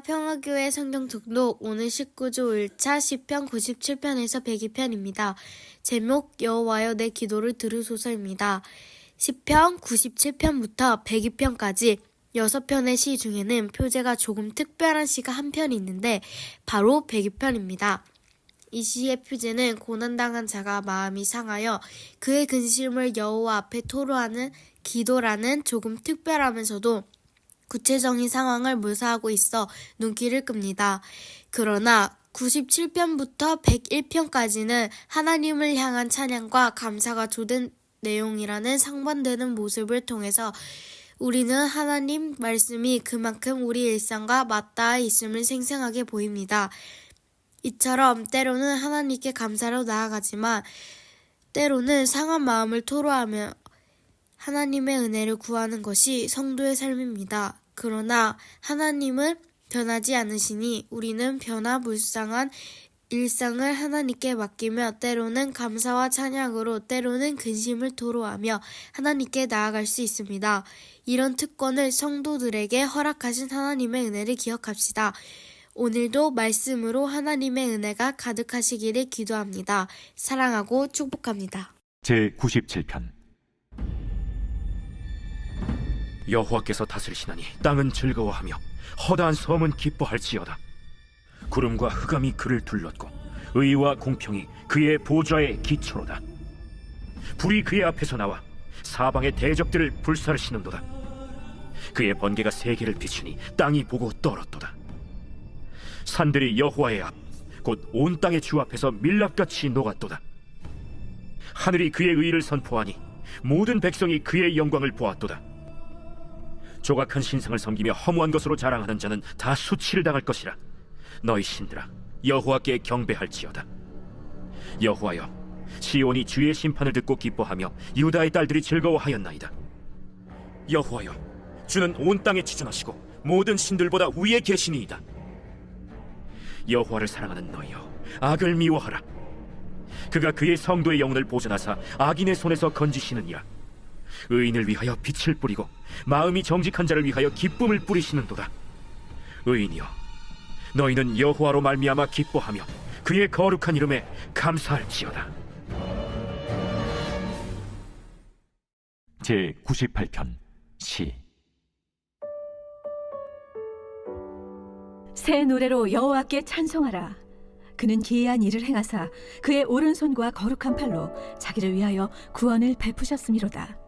평화교회 성경 독록 오늘 19주 1차 10편 97편에서 102편입니다. 제목 여호와여 내 기도를 들으소서입니다. 10편 97편부터 102편까지 6편의 시 중에는 표제가 조금 특별한 시가 한편 있는데 바로 102편입니다. 이 시의 표제는 고난당한 자가 마음이 상하여 그의 근심을 여호와 앞에 토로하는 기도라는 조금 특별하면서도 구체적인 상황을 묘사하고 있어 눈길을 끕니다. 그러나 97편부터 101편까지는 하나님을 향한 찬양과 감사가 조된 내용이라는 상반되는 모습을 통해서 우리는 하나님 말씀이 그만큼 우리 일상과 맞닿아 있음을 생생하게 보입니다. 이처럼 때로는 하나님께 감사로 나아가지만 때로는 상한 마음을 토로하며 하나님의 은혜를 구하는 것이 성도의 삶입니다. 그러나 하나님은 변하지 않으시니 우리는 변화불상한 일상을 하나님께 맡기며 때로는 감사와 찬양으로 때로는 근심을 토로하며 하나님께 나아갈 수 있습니다. 이런 특권을 성도들에게 허락하신 하나님의 은혜를 기억합시다. 오늘도 말씀으로 하나님의 은혜가 가득하시기를 기도합니다. 사랑하고 축복합니다. 제 97편 여호와께서 다스리시나니 땅은 즐거워하며 허다한 섬은 기뻐할지어다. 구름과 흑암이 그를 둘렀고 의와 공평이 그의 보좌의 기초로다. 불이 그의 앞에서 나와 사방의 대적들을 불사르시는도다. 그의 번개가 세계를 비추니 땅이 보고 떨었도다. 산들이 여호와의 앞, 곧 온 땅의 주 앞에서 밀랍같이 녹았도다. 하늘이 그의 의를 선포하니 모든 백성이 그의 영광을 보았도다. 조각한 신상을 섬기며 허무한 것으로 자랑하는 자는 다 수치를 당할 것이라. 너희 신들아, 여호와께 경배할지어다. 여호와여, 시온이 주의 심판을 듣고 기뻐하며 유다의 딸들이 즐거워하였나이다. 여호와여, 주는 온 땅에 지존하시고 모든 신들보다 위에 계시니이다. 여호와를 사랑하는 너희여, 악을 미워하라. 그가 그의 성도의 영혼을 보존하사 악인의 손에서 건지시느니라. 의인을 위하여 빛을 뿌리고 마음이 정직한 자를 위하여 기쁨을 뿌리시는도다. 의인이여, 너희는 여호와로 말미암아 기뻐하며 그의 거룩한 이름에 감사할지어다. 제 98편 시 새 노래로 여호와께 찬송하라. 그는 기이한 일을 행하사 그의 오른손과 거룩한 팔로 자기를 위하여 구원을 베푸셨음이로다.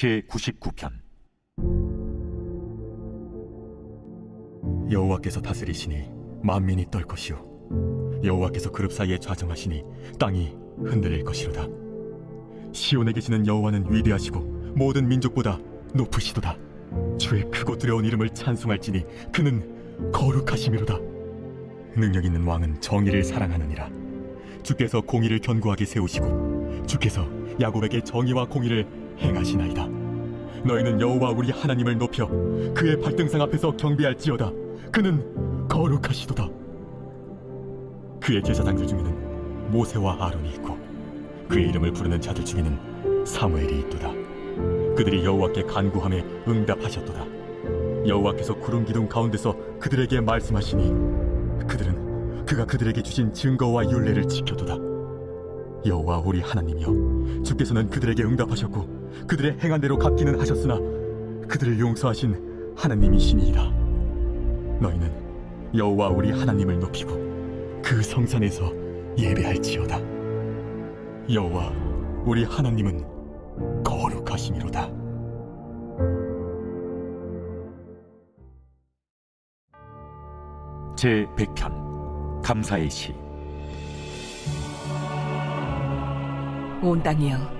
제 99편. 여호와께서 다스리시니 만민이 떨 것이요. 여호와께서 그룹 사이에 좌정하시니 땅이 흔들릴 것이로다. 시온에 계시는 여호와는 위대하시고 모든 민족보다 높으시도다. 주의 크고 두려운 이름을 찬송할지니 그는 거룩하심이로다. 능력 있는 왕은 정의를 사랑하느니라. 주께서 공의를 견고하게 세우시고 주께서 야곱에게 정의와 공의를 행하시나이다. 너희는 여호와 우리 하나님을 높여 그의 발등상 앞에서 경배할지어다. 그는 거룩하시도다. 그의 제사장들 중에는 모세와 아론이 있고 그의 이름을 부르는 자들 중에는 사무엘이 있도다. 그들이 여호와께 간구함에 응답하셨도다. 여호와께서 구름 기둥 가운데서 그들에게 말씀하시니 그들은 그가 그들에게 주신 증거와 율례를 지켜도다. 여호와 우리 하나님이여 주께서는 그들에게 응답하셨고 그들의 행한 대로 갚기는 하셨으나 그들을 용서하신 하나님이시니이다 너희는 여호와 우리 하나님을 높이고 그 성산에서 예배할지어다. 여호와 우리 하나님은 거룩하심이로다. 제 100편 감사의 시. 온 땅이여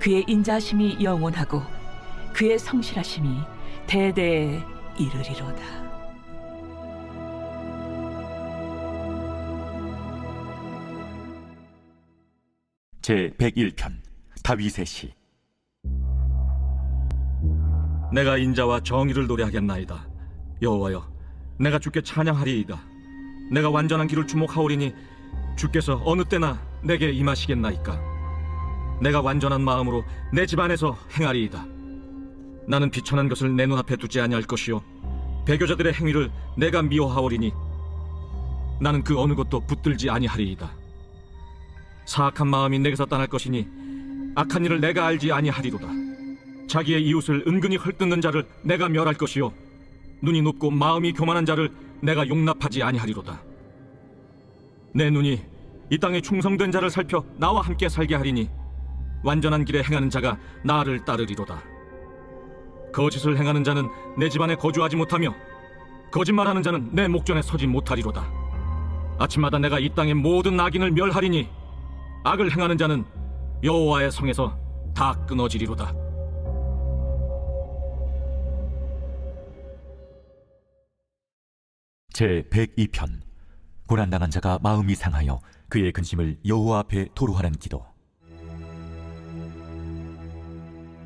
그의 인자하심이 영원하고 그의 성실하심이 대대에 이르리로다. 제 101편 다윗의 시 내가 인자와 정의를 노래하겠나이다. 여호와여, 내가 주께 찬양하리이다. 내가 완전한 길을 주목하오리니 주께서 어느 때나 내게 임하시겠나이까. 내가 완전한 마음으로 내 집 안에서 행하리이다. 나는 비천한 것을 내 눈앞에 두지 아니할 것이요 배교자들의 행위를 내가 미워하오리니 나는 그 어느 것도 붙들지 아니하리이다. 사악한 마음이 내게서 떠날 것이니 악한 일을 내가 알지 아니하리로다. 자기의 이웃을 은근히 헐뜯는 자를 내가 멸할 것이요 눈이 높고 마음이 교만한 자를 내가 용납하지 아니하리로다 내 눈이 이 땅에 충성된 자를 살펴 나와 함께 살게 하리니 완전한 길에 행하는 자가 나를 따르리로다. 거짓을 행하는 자는 내 집안에 거주하지 못하며 거짓말하는 자는 내 목전에 서지 못하리로다. 아침마다 내가 이 땅의 모든 악인을 멸하리니 악을 행하는 자는 여호와의 성에서 다 끊어지리로다. 제 102편. 고난당한 자가 마음이 상하여 그의 근심을 여호와 앞에 토로하는 기도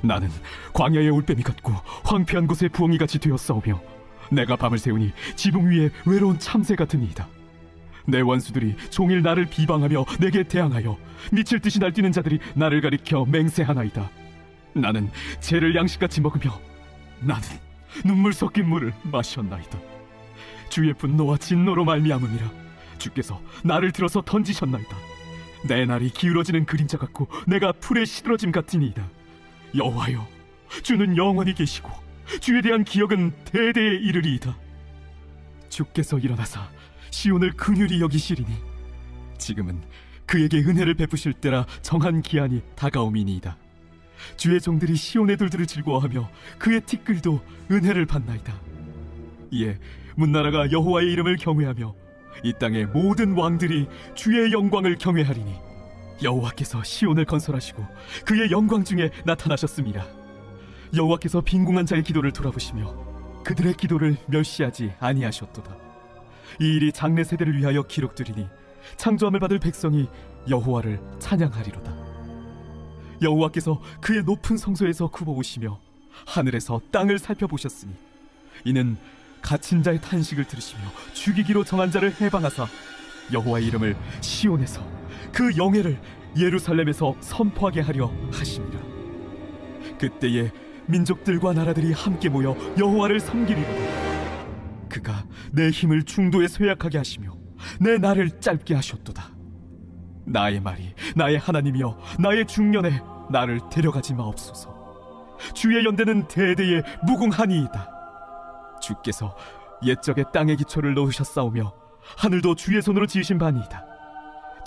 나는 광야의 올빼미 같고 황폐한 곳의 부엉이 같이 되었사오며 내가 밤을 새우니 지붕 위에 외로운 참새 같으니이다. 내 원수들이 종일 나를 비방하며 내게 대항하여 미칠 듯이 날뛰는 자들이 나를 가리켜 맹세하나이다. 나는 죄를 양식같이 먹으며 나는 눈물 섞인 물을 마셨나이다. 주의 분노와 진노로 말미암음이라 주께서 나를 들어서 던지셨나이다. 내 날이 기울어지는 그림자 같고 내가 풀에 시들어짐 같으니이다. 여호와여, 주는 영원히 계시고 주에 대한 기억은 대대에 이르리이다. 주께서 일어나사 시온을 긍휼히 여기시리니 지금은 그에게 은혜를 베푸실 때라 정한 기한이 다가오미니이다. 주의 종들이 시온의 돌들을 즐거워하며 그의 티끌도 은혜를 받나이다. 이에 문나라가 여호와의 이름을 경외하며 이 땅의 모든 왕들이 주의 영광을 경외하리니 여호와께서 시온을 건설하시고 그의 영광 중에 나타나셨습니다. 여호와께서 빈궁한 자의 기도를 돌아보시며 그들의 기도를 멸시하지 아니하셨도다. 이 일이 장래 세대를 위하여 기록되리니 창조함을 받을 백성이 여호와를 찬양하리로다. 여호와께서 그의 높은 성소에서 굽어오시며 하늘에서 땅을 살펴보셨으니 이는 갇힌 자의 탄식을 들으시며 죽이기로 정한 자를 해방하사 여호와의 이름을 시온에서 그 영예를 예루살렘에서 선포하게 하려 하심이라. 그때에 민족들과 나라들이 함께 모여 여호와를 섬기리로다. 그가 내 힘을 중도에 쇠약하게 하시며 내 날을 짧게 하셨도다. 나의 말이 나의 하나님이여 나의 중년에 나를 데려가지 마옵소서. 주의 연대는 대대에 무궁하니이다. 주께서 옛적에 땅의 기초를 놓으셨사오며 하늘도 주의 손으로 지으신 바니이다.